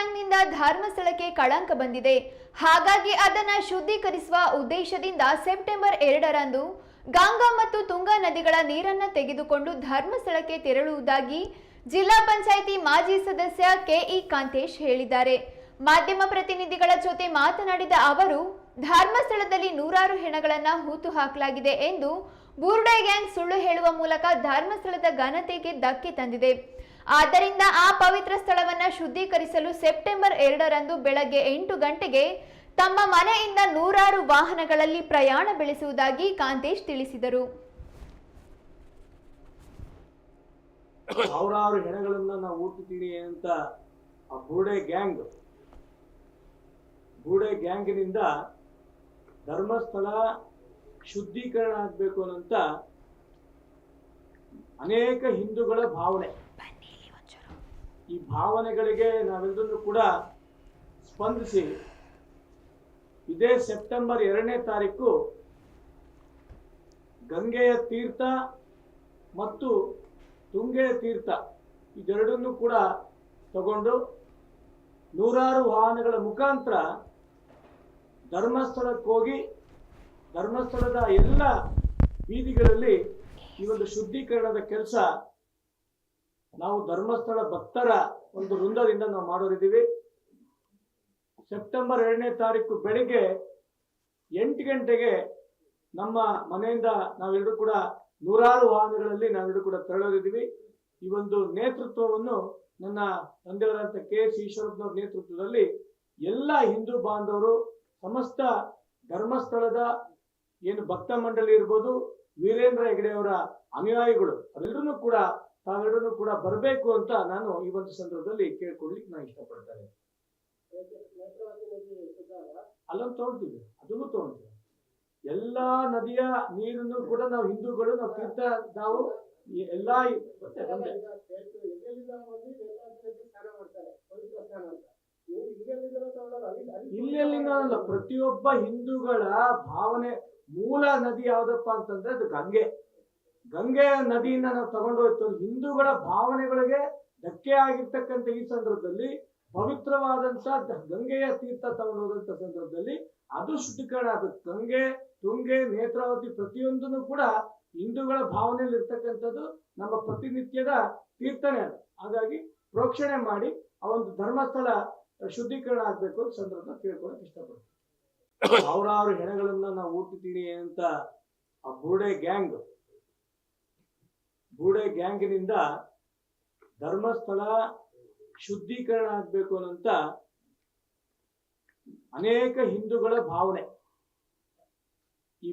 ಗ್ಯಾಂಗ್ನಿಂದ ಧರ್ಮಸ್ಥಳಕ್ಕೆ ಕಳಂಕ ಬಂದಿದೆ. ಹಾಗಾಗಿ ಅದನ್ನು ಶುದ್ಧೀಕರಿಸುವ ಉದ್ದೇಶದಿಂದ ಸೆಪ್ಟೆಂಬರ್ ಎರಡರಂದು ಗಂಗಾ ಮತ್ತು ತುಂಗಾ ನದಿಗಳ ನೀರನ್ನು ತೆಗೆದುಕೊಂಡು ಧರ್ಮಸ್ಥಳಕ್ಕೆ ತೆರಳುವುದಾಗಿ ಜಿಲ್ಲಾ ಪಂಚಾಯಿತಿ ಮಾಜಿ ಸದಸ್ಯ ಕೆಇ ಕಾಂತೇಶ್ ಹೇಳಿದ್ದಾರೆ. ಮಾಧ್ಯಮ ಪ್ರತಿನಿಧಿಗಳ ಜೊತೆ ಮಾತನಾಡಿದ ಅವರು ಧರ್ಮಸ್ಥಳದಲ್ಲಿ ನೂರಾರು ಹೆಣಗಳನ್ನು ಹೂತು ಹಾಕಲಾಗಿದೆ ಎಂದು ಬೂರ್ಡೆ ಗ್ಯಾಂಗ್ ಸುಳ್ಳು ಹೇಳುವ ಮೂಲಕ ಧರ್ಮಸ್ಥಳದ ಘನತೆಗೆ ಧಕ್ಕೆ ತಂದಿದೆ. ಆದ್ದರಿಂದ ಆ ಪವಿತ್ರ ಸ್ಥಳವನ್ನು ಶುದ್ಧೀಕರಿಸಲು ಸೆಪ್ಟೆಂಬರ್ ಎರಡರಂದು ಬೆಳಗ್ಗೆ ಎಂಟು ಗಂಟೆಗೆ ತಮ್ಮ ಮನೆಯಿಂದ ನೂರಾರು ವಾಹನಗಳಲ್ಲಿ ಪ್ರಯಾಣ ಬೆಳೆಸುವುದಾಗಿ ಕಾಂತೇಶ್ ತಿಳಿಸಿದರು. ಸಾವಿರಾರು ಹೆಣಗಳನ್ನ ನಾವು ಊಟುತ್ತೀವಿ ಅಂತ ಆ ಬೂಡೆ ಗ್ಯಾಂಗ್ ಬೂಡೆ ಗ್ಯಾಂಗಿನಿಂದ ಧರ್ಮಸ್ಥಳ ಶುದ್ಧೀಕರಣ ಆಗ್ಬೇಕು ಅನ್ನಂತ ಅನೇಕ ಹಿಂದೂಗಳ ಭಾವನೆ. ಈ ಭಾವನೆಗಳಿಗೆ ನಾವೆಲ್ಲರೂ ಕೂಡ ಸ್ಪಂದಿಸಿ ಇದೇ ಸೆಪ್ಟೆಂಬರ್ ಎರಡನೇ ತಾರೀಕು ಗಂಗೆಯ ತೀರ್ಥ ಮತ್ತು ತುಂಗೆಯ ತೀರ್ಥ ಇದೆರಡನ್ನೂ ಕೂಡ ತಗೊಂಡು ನೂರಾರು ವಾಹನಗಳ ಮುಖಾಂತರ ಧರ್ಮಸ್ಥಳಕ್ಕೆ ಹೋಗಿ ಧರ್ಮಸ್ಥಳದ ಎಲ್ಲ ಬೀದಿಗಳಲ್ಲಿ ಈ ಒಂದು ಶುದ್ಧೀಕರಣದ ಕೆಲಸ ನಾವು ಧರ್ಮಸ್ಥಳ ಭಕ್ತರ ಒಂದು ವೃಂದದಿಂದ ನಾವು ಮಾಡೋರಿದ್ದೀವಿ. ಸೆಪ್ಟೆಂಬರ್ ಎರಡನೇ ತಾರೀಕು ಬೆಳಿಗ್ಗೆ ಎಂಟು ಗಂಟೆಗೆ ನಮ್ಮ ಮನೆಯಿಂದ ನಾವೆಲ್ಲರೂ ಕೂಡ ನೂರಾರು ವಾಹನಗಳಲ್ಲಿ ನಾವೆಲ್ಲರೂ ಕೂಡ ತೆರಳೋರಿದ್ದೀವಿ ಈ ಒಂದು ನೇತೃತ್ವವನ್ನು ನನ್ನ ತಂದೆಯವರಾದಂಥ ಕೆ ಎಸ್ ಈಶ್ವರಪ್ಪನವ್ರ ನೇತೃತ್ವದಲ್ಲಿ ಎಲ್ಲ ಹಿಂದೂ ಬಾಂಧವರು ಸಮಸ್ತ ಧರ್ಮಸ್ಥಳದ ಏನು ಭಕ್ತ ಮಂಡಳಿ ಇರ್ಬೋದು, ವೀರೇಂದ್ರ ಹೆಗಡೆ ಅವರ ಅನುಯಾಯಿಗಳು ಅವೆಲ್ಲರೂ ಕೂಡ ತಾವೆಲ್ಲರೂ ಕೂಡ ಬರಬೇಕು ಅಂತ ನಾನು ಈ ಒಂದು ಸಂದರ್ಭದಲ್ಲಿ ಕೇಳ್ಕೊಳ್ಲಿಕ್ಕೆ ನಾನು ಇಷ್ಟಪಡ್ತೇನೆ. ಅಲ್ಲೊಂದು ತಗೊಳ್ತೀವಿ ಅದನ್ನು ತಗೊಳ್ತೀವಿ ಎಲ್ಲಾ ನದಿಯ ನೀರನ್ನು ಕೂಡ ನಾವು ಹಿಂದೂಗಳು, ನಾವು ತೀರ್ಥ, ನಾವು ಎಲ್ಲಾ. ಇಲ್ಲೆಲ್ಲಿಂದ ಪ್ರತಿಯೊಬ್ಬ ಹಿಂದೂಗಳ ಭಾವನೆ ಮೂಲ ನದಿ ಯಾವ್ದಪ್ಪ ಅಂತಂದ್ರೆ ಅದು ಗಂಗೆ. ಗಂಗೆ ನದಿಯಿಂದ ನಾವು ತಗೊಂಡು ಹೋಯ್ತು. ಹಿಂದೂಗಳ ಭಾವನೆಗಳಿಗೆ ಧಕ್ಕೆ ಆಗಿರ್ತಕ್ಕಂಥ ಈ ಸಂದರ್ಭದಲ್ಲಿ ಪವಿತ್ರವಾದಂತ ಗಂಗೆಯ ತೀರ್ಥ ತಗೊಂಡು ಹೋದಂತ ಸಂದರ್ಭದಲ್ಲಿ ಅದು. ಶುದ್ಧೀಕರಣ ಆಗುತ್ತೆ ಗಂಗೆ ತುಂಗೆ ನೇತ್ರಾವತಿ ಪ್ರತಿಯೊಂದನ್ನು ಕೂಡ ಹಿಂದೂಗಳ ಭಾವನೆಯಲ್ಲಿ ಇರ್ತಕ್ಕಂಥದ್ದು ನಮ್ಮ ಪ್ರತಿನಿತ್ಯದ ತೀರ್ಥನೇ ಅದು. ಹಾಗಾಗಿ ಪ್ರೋಕ್ಷಣೆ ಮಾಡಿ ಆ ಒಂದು ಧರ್ಮಸ್ಥಳ ಶುದ್ಧೀಕರಣ ಆಗ್ಬೇಕು ಅಂತ ಸಂದರ್ಭ ತಿಳ್ಕೊಳಕ್ ಇಷ್ಟಪಡ್ತೀನಿ. ಸಾವಿರಾರು ಹೆಣಗಳನ್ನ ನಾವು ಊಟುತ್ತೀವಿ ಅಂತ ಆ ಬುರುಡೆ ಗ್ಯಾಂಗ್ ಬೂಡೆ ಗ್ಯಾಂಗ್ನಿಂದ ಧರ್ಮಸ್ಥಳ ಶುದ್ಧೀಕರಣ ಆಗ್ಬೇಕು ಅನ್ನಂತ ಅನೇಕ ಹಿಂದೂಗಳ ಭಾವನೆ. ಈ